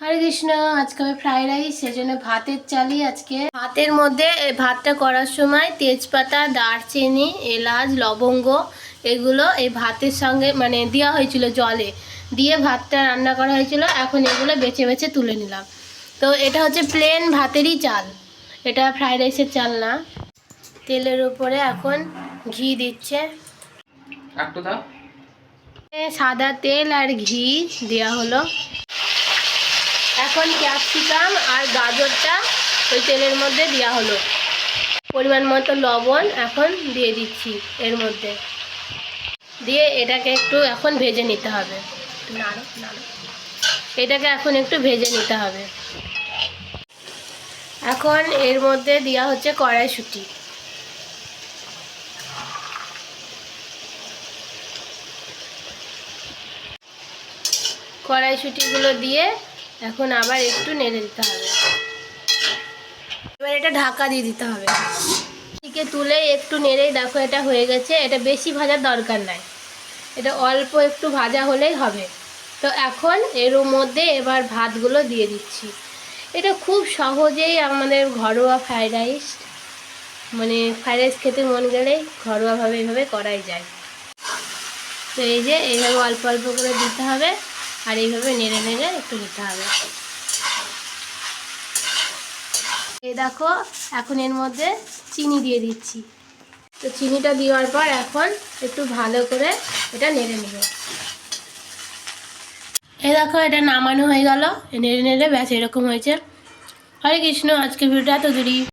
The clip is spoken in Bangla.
হরে কৃষ্ণ আজকে আমি ফ্রাইড রাইস সেজন্য ভাতের চালি আজকে। ভাতের মধ্যে এই ভাতটা করার সময় তেজপাতা দারচিনি এলাচ লবঙ্গ এগুলো এই ভাতের সঙ্গে মানে দেওয়া হয়েছিল জলে। দিয়ে ভাতটা রান্না করা হয়েছিল এখন এগুলো বেছে বেছে তুলে নিলাম। তো এটা হচ্ছে প্লেন ভাতেরই চাল। এটা ফ্রাইড রাইসের চাল না। তেলের উপরে এখন ঘি দিচ্ছে। সাদা তেল আর ঘি দেওয়া হলো। এখন ক্যাপসিকাম আর গাজরটা ওই তেলের মধ্যে দেওয়া হলো। পরিমাণ মতো লবণ এখন দিয়ে দিচ্ছি এর মধ্যে। দিয়ে এটাকে একটু এখন ভেজে নিতে হবে। এটাকে এখন একটু ভেজে নিতে হবে। এখন এর মধ্যে দেওয়া হচ্ছে কড়াইশুঁটি। কড়াইশুঁটিগুলো দিয়ে এখন আবার একটু নেড়ে দিতে হবে। এবার এটা ঢাকা দিয়ে দিতে হবে। থেকে তুলে একটু নেড়েই দেখো এটা হয়ে গেছে। এটা বেশি ভাজার দরকার নাই। এটা অল্প একটু ভাজা হলেই হবে। তো এখন এর মধ্যে এবার ভাতগুলো দিয়ে দিচ্ছি। এটা খুব সহজেই আমাদের ঘরোয়া ফ্রাইড রাইস মানে ফ্রাইড রাইস খেতে মন গেলেই ঘরোয়াভাবে এইভাবে করাই যায়। তো এই যে এইভাবে অল্প অল্প করে দিতে হবে। আর এইভাবে নেড়ে নেড়ে একটু নিতে হবে। এই দেখো, এখন এর মধ্যে চিনি দিয়ে দিচ্ছি। তো চিনিটা দেওয়ার পর এখন একটু ভালো করে এটা নেড়ে নেব। এই দেখো, এটা নামানো হয়ে গেল। নেড়ে নেড়ে ব্যাস এরকম হয়েছে। হরে কৃষ্ণ আজকে ভিডিওটা এত দূরই